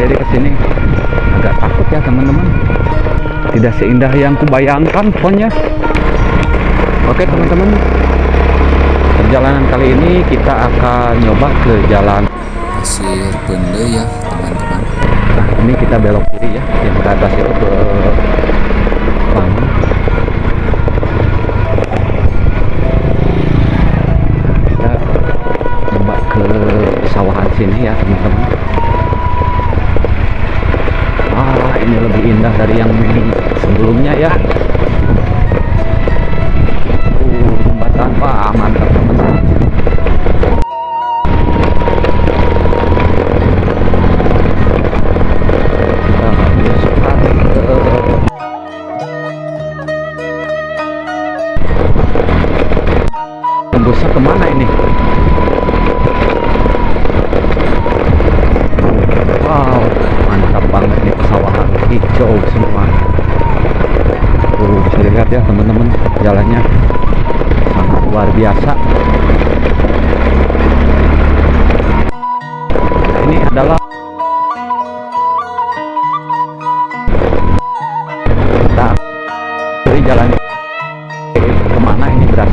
sendiri ke sini agak takut ya teman-teman. Tidak seindah yang kubayangkan pokoknya oke teman-teman. Perjalanan kali ini kita akan nyoba ke jalan pasir bende ya teman-teman. Nah ini kita belok kiri ya yang ke atas itu ke Bangun. Kita nyoba ke sawahan sini ya teman-teman ah ini lebih indah dari yang sebelumnya ya. Uh, jembatan wah mantap teman-teman. Tembusnya ke mana ini wow mantap banget nih pesawahan hijau semua tuh bisa dilihat ya teman-teman jalannya sangat luar biasa. Ini adalah kita dari jalan ke mana ini berarti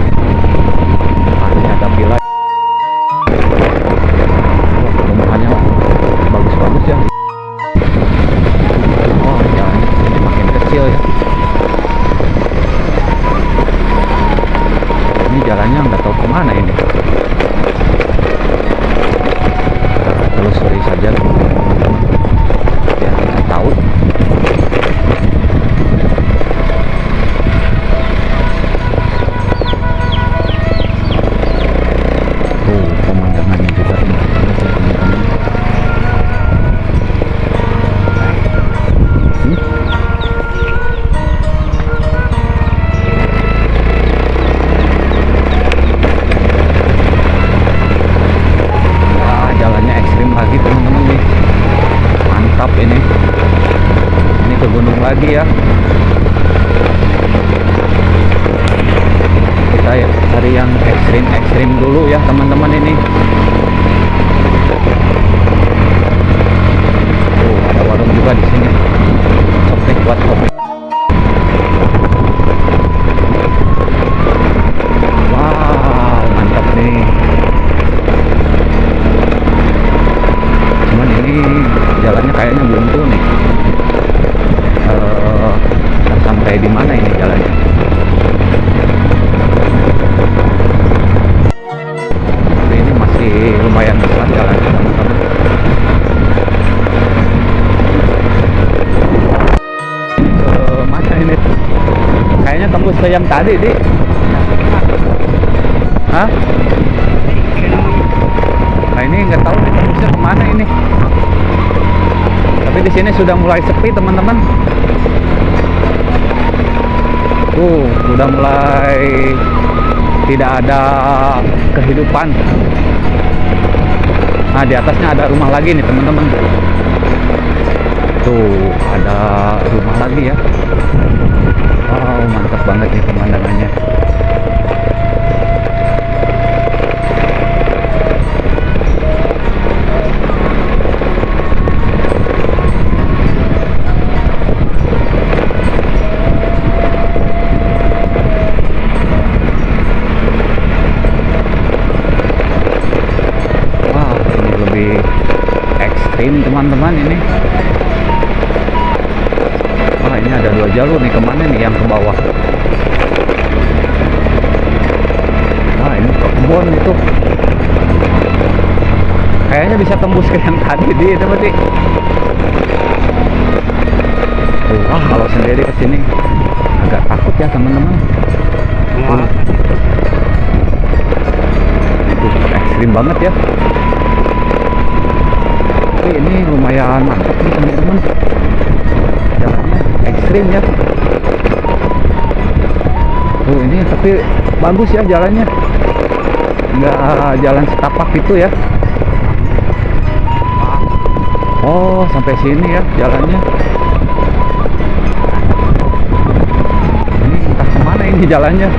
cari yang ekstrim-ekstrim dulu ya teman-teman ini. Tuh, ada warung juga di sini. Yang tadi di Hah? Nah ini nggak tahu tembusnya ke mana ini. Tapi di sini sudah mulai sepi teman-teman. Tuh sudah mulai tidak ada kehidupan. Nah di atasnya ada rumah lagi nih teman-teman. Tuh ada rumah lagi ya. Mantap banget nih pemandangannya. Bisa tembus ke yang tadi di itu berarti. Wah, kalau sendiri ke sini agak takut ya teman-teman. Tuh. Tuh, ekstrim banget ya tapi ini lumayan mantap nih teman-teman jalannya ekstrim ya tuh ini tapi bagus ya jalannya nggak jalan setapak gitu ya oh sampai sini ya jalannya. Ini entah ke mana ini jalannya.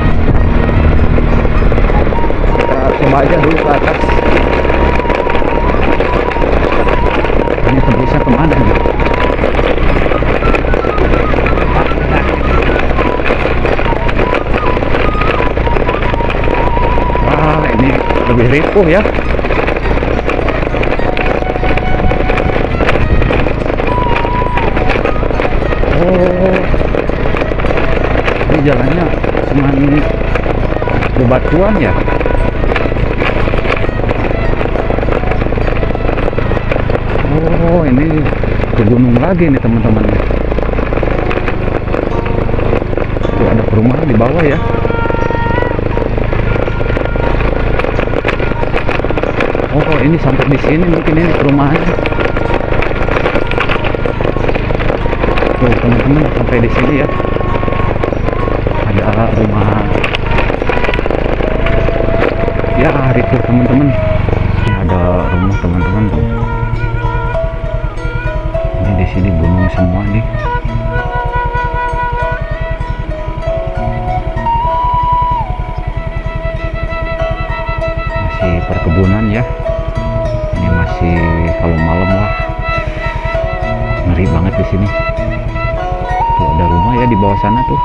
Kita coba aja dulu ke atas. Ini tembusnya ke mana nih wah ini lebih ripuh ya ini jalannya cuman bebatuan ya Oh, ini ke gunung lagi nih teman-teman. Tuh ada perumahan di bawah ya. Oh, ini sampai di sini mungkin ini perumahannya. Tuh teman-teman sampai di sini ya. Masih perkebunan ya. Ini masih kalau malam lah. Ngeri banget di sini. Tuh ada rumah ya di bawah sana tuh.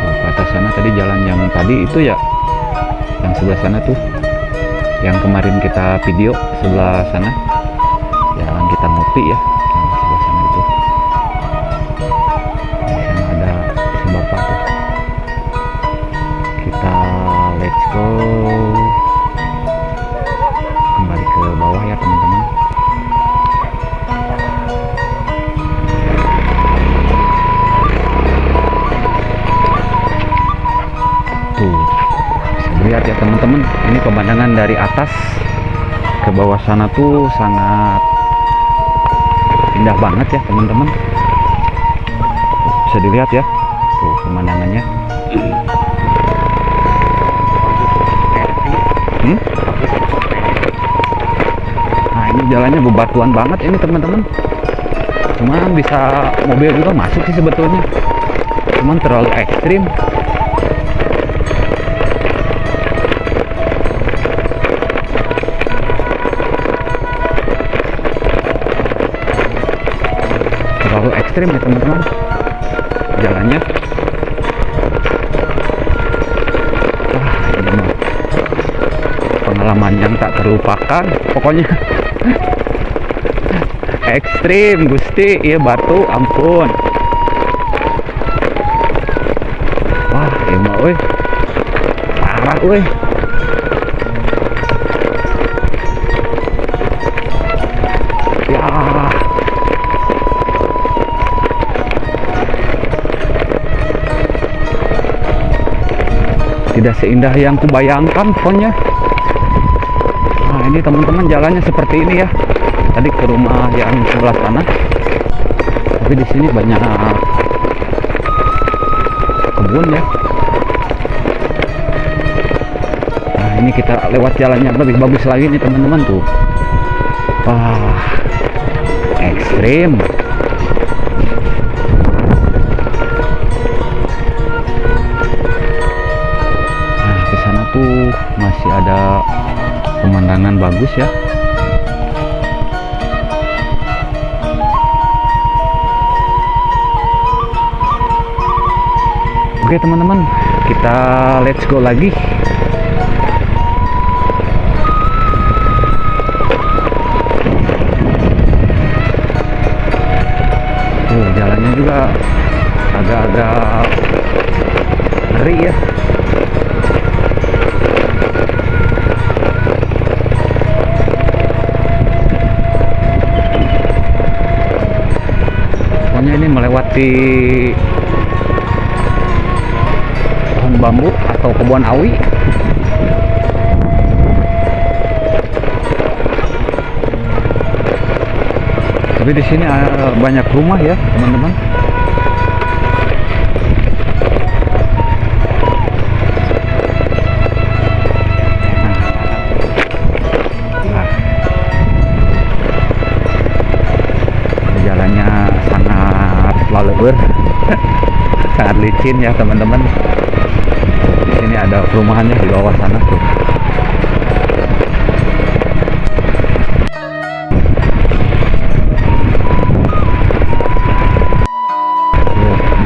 Tuh ke atas sana tadi jalan yang tadi itu ya. Yang sebelah sana tuh. Yang kemarin kita video sebelah sana. Yang kita ngopi ya pemandangan dari atas ke bawah sana tuh sangat indah banget ya teman-teman. Bisa dilihat ya tuh pemandangannya. Hmm? nah ini jalannya bebatuan banget ini teman-teman. Cuman bisa mobil juga masuk sih sebetulnya. Cuman terlalu ekstrim ekstrim ya teman-teman. Jalannya. Wah ini mah pengalaman yang tak terlupakan. Pokoknya ekstrim gusti. Iya batu ampun. Wah emang weh. Parah weh tidak seindah yang kubayangkan pokoknya. Nah ini teman-teman jalannya seperti ini ya. Tadi ke rumah yang sebelah sana. Tapi di sini banyak kebun ya. Nah ini kita lewat jalannya lebih bagus lagi nih teman-teman tuh. Wah ekstrim bagus ya. Oke, teman-teman, kita let's go lagi. Tuh, jalannya juga agak-agak ngeri ya. Melewati pohon bambu atau kebun awi. Tapi di sini eh, banyak rumah ya teman-teman ya teman-teman. Ini ada perumahannya di bawah sana tuh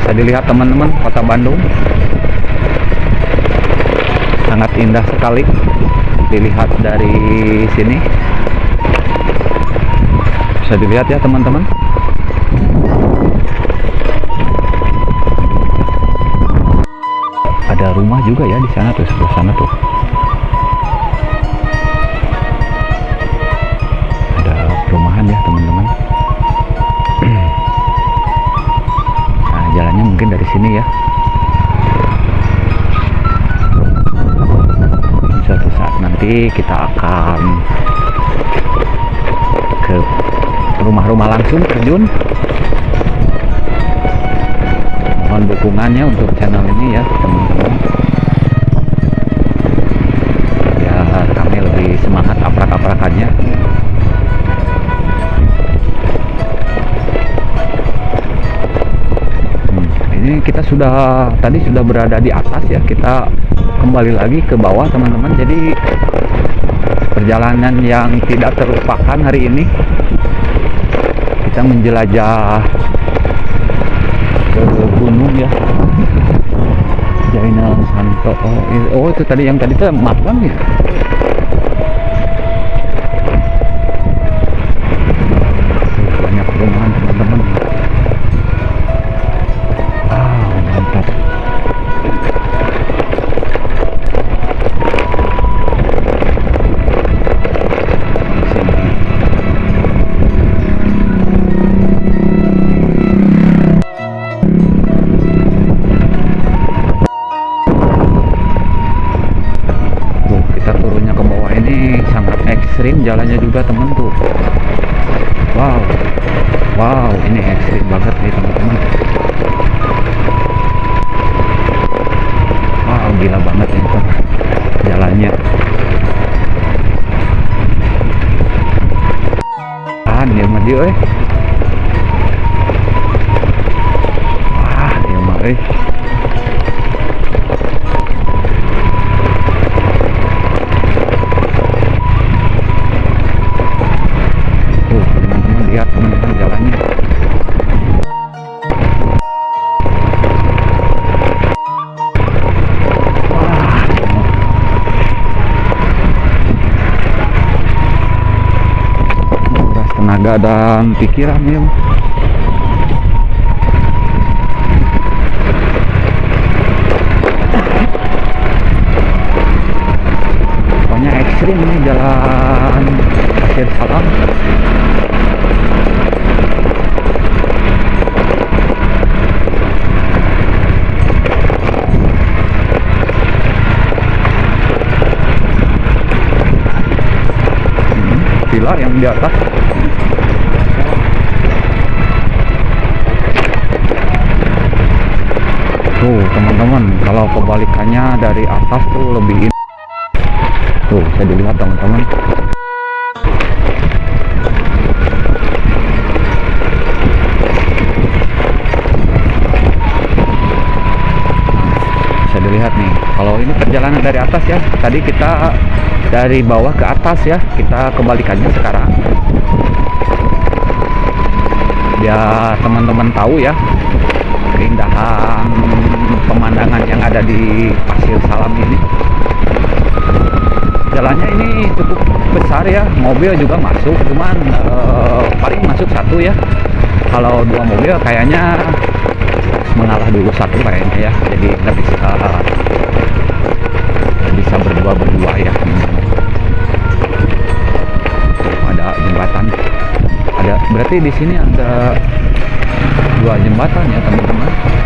bisa dilihat teman-teman kota Bandung. Sangat indah sekali. Dilihat dari sini. Bisa dilihat ya teman-teman. Ada rumah juga ya di sana tuh sebelah sana tuh. Ada perumahan ya teman-teman. Nah jalannya mungkin dari sini ya. Suatu saat nanti kita akan ke rumah-rumah langsung terjun mohon dukungannya untuk channel ini ya teman-teman. Biar kami lebih semangat aprak-aprakannya. Hmm, ini kita sudah tadi sudah berada di atas ya kita kembali lagi ke bawah teman-teman. Jadi perjalanan yang tidak terlupakan hari ini kita menjelajah ya Jainal Santo. Oh, i- oh itu tadi yang tadi itu makam ya ekstrim jalannya juga temen tuh. Wow. Wow ini ekstrim banget nih teman-teman. Wow gila banget ini teman jalannya. Tahan ya mah dia eh pikiran ya. Pokoknya ekstrim ini jalan pasir salam. Hmm, Villa yang di atas. Tuh teman-teman, kalau kebalikannya dari atas tuh lebih in- Tuh, bisa dilihat teman-teman. Bisa dilihat nih. Kalau ini perjalanan dari atas ya. Tadi kita dari bawah ke atas ya. Kita kebalikannya sekarang. Biar teman-teman tahu ya yang ada di Pasir Salam ini. Jalannya ini cukup besar ya mobil juga masuk cuman eh, paling masuk satu ya. Kalau dua mobil kayaknya mengalah dulu satu kayaknya ya jadi nggak bisa bisa berdua berdua ya. Ada jembatan. Ada berarti di sini ada dua jembatan ya teman-teman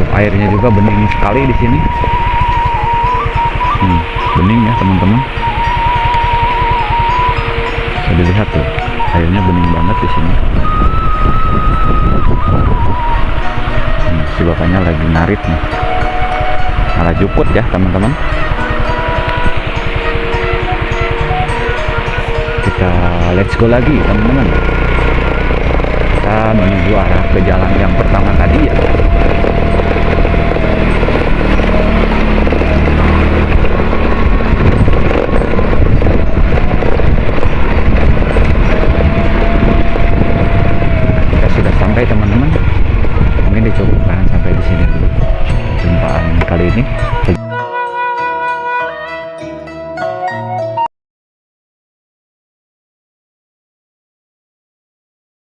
Tuh, airnya juga bening sekali di sini. Hmm, bening ya teman-teman. Bisa dilihat tuh airnya bening banget di sini. Hmm, si bapaknya lagi narik nih. Malah juput ya teman-teman. Kita let's go lagi teman-teman. Kita menuju arah ke jalan yang pertama tadi ya